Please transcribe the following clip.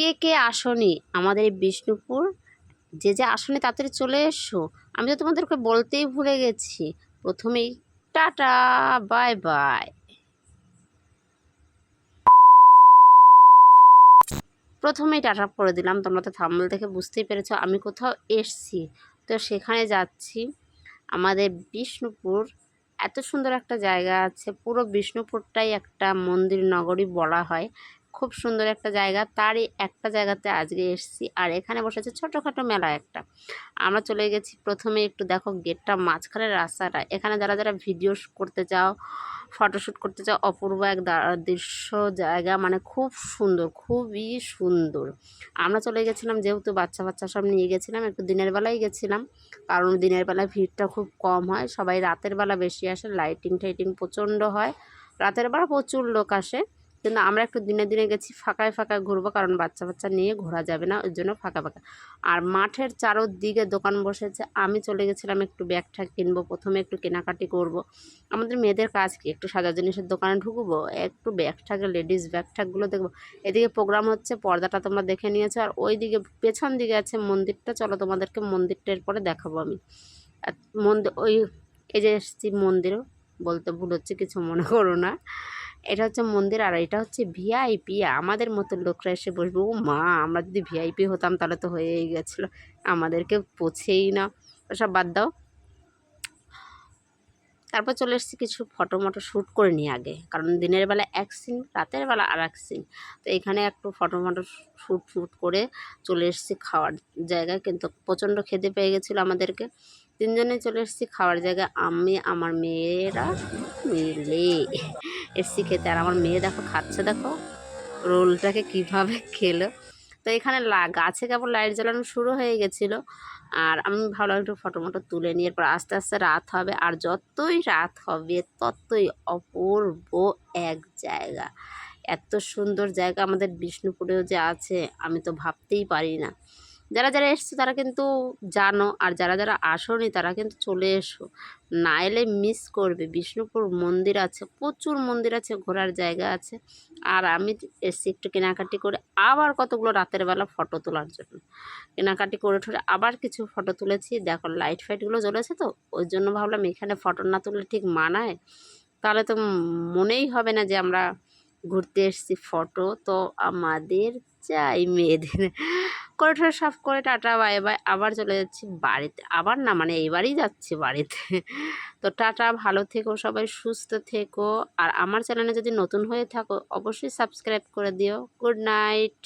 কে কে আসনি? আমাদের বিষ্ণুপুর। যে যে আসনে, তাড়াতাড়ি চলে এসো। আমি তো তোমাদেরকে বলতেই ভুলে গেছি। প্রথমেই টাটা, বাই বাই। প্রথমেই টাটা করে দিলাম। তোমরা তো থাম্বনেল দেখে বুঝতেই পেরেছ আমি কোথাও এসছি। তো সেখানে যাচ্ছি। আমাদের বিষ্ণুপুর, এত সুন্দর একটা জায়গা আছে। পুরো বিষ্ণুপুরটাই একটা মন্দির নগরী বলা হয়। খুব সুন্দর একটা জায়গা। তারই একটা জায়গাতে আজকে এসেছি। আর এখানে বসেছে ছোটোখাটো মেলা একটা। আমরা চলে গেছি প্রথমে একটু দেখো গেটটা মাঝখানে রাস্তাটা। এখানে যারা যারা ভিডিও করতে চাও ফটোশ্যুট করতে চাও, অপূর্ব এক দৃশ্য জায়গা। মানে খুব সুন্দর, খুবই সুন্দর। আমরা চলে গেছিলাম যেহেতু বাচ্চা বাচ্চা সব নিয়ে গেছিলাম, একটু দিনের বেলায় গেছিলাম। কারণ দিনের বেলা ভিড়টা খুব কম হয়। সবাই রাতের বেলা বেশি আসে লাইটিং টাইটিং প্রচণ্ড হয়। রাতের বেলা প্রচুর লোক আসে। কিন্তু আমরা একটু দিনে দিনে গেছি, ফাঁকায় ফাঁকায় ঘুরবো, কারণ বাচ্চা বাচ্চা নিয়ে ঘোরা যাবে না, ওই জন্য ফাঁকা ফাঁকা। আর মাঠের চারোদিকে দোকান বসেছে, আমি চলে গেছিলাম একটু ব্যাগ ঠ্যাগ কিনবো, প্রথমে একটু কেনাকাটি করব। আমাদের মেয়েদের কাজ কি, একটু সাজা জিনিসের দোকানে ঢুকবো, একটু ব্যাগ ঠ্যাগ, লেডিস ব্যাগ ঠ্যাগগুলো দেখব। এদিকে প্রোগ্রাম হচ্ছে, পর্দাটা তোমরা দেখে নিয়েছো, আর ওই দিকে পেছন দিকে আছে মন্দিরটা, চলো তোমাদেরকে মন্দিরটার পরে দেখাবো আমি। আর মন্দির ওই, এই যে এসছি মন্দিরও, বলতে ভুল হচ্ছে, কিছু মনে করো না। এটা হচ্ছে মন্দির আর এটা হচ্ছে ভিআইপি আমাদের মতো লোকরা এসে বসবো, ও মা, আমরা যদি ভিআইপি হতাম তাহলে তো হয়েই গেছিল, আমাদেরকে পোছেই না। ওসব বাদ দাও। তারপর চলে এসেছি কিছু ফটো মটো শ্যুট করে নিই আগে, কারণ দিনের বেলা এক সিন রাতের বেলা আর এক সিন তো এখানে একটু ফটো মটো শ্যুট শ্যুট করে চলে এসেছি খাওয়ার জায়গায়, কিন্তু প্রচণ্ড খেতে পেয়ে গেছিল আমাদেরকে। তিনজনে চলে এসেছি খাওয়ার জায়গায়। আমি, আমার মেয়েরা মিলে এসছি খেতে। আর আমার মেয়ে দেখো, খাচ্ছে দেখো, রোলটাকে কীভাবে খেলো। তো এখানে গাছে কেবল লাইট জ্বালানো শুরু হয়ে গেছিল। আর আমি ভাবলাম একটু ফটো মটো তুলে নিয়ে এরপর আস্তে আস্তে রাত হবে। আর যতই রাত হবে, ততই অপূর্ব এক জায়গা। এত সুন্দর জায়গা আমাদের বিষ্ণুপুরেও যে আছে, আমি তো ভাবতেই পারি না। যারা যারা এসছো তারা কিন্তু জানো, আর যারা যারা আসোনি তারা কিন্তু চলে এসো। না এলে মিস করবে। বিষ্ণুপুর মন্দির আছে, প্রচুর মন্দির আছে, ঘোরার জায়গা আছে। আর আমি এসছি একটু কেনাকাটি করে আবার কতগুলো রাতের বেলা ফটো তোলার জন্য। কেনাকাটি করে ঠরে আবার কিছু ফটো তুলেছি। দেখো লাইট ফাইটগুলো জ্বলেছে তো, ওই জন্য ভাবলাম এখানে ফটো না তুললে ঠিক মানায়? তাহলে তো মনেই হবে না যে আমরা ঘুরতে এসেছি ফটো তো আমাদের চাই মেয়েদের। করে ঠোরে সাফ করে, টাটা বাই বাই আবার চলে যাচ্ছি বাড়িতে। আবার না মানে এইবারই যাচ্ছি বাড়িতে। তো টাটা, ভালো থেকো, সবাই সুস্থ থেকো। আর আমার চ্যানেলে যদি নতুন হয়ে থাকো, অবশ্যই সাবস্ক্রাইব করে দিও। Good night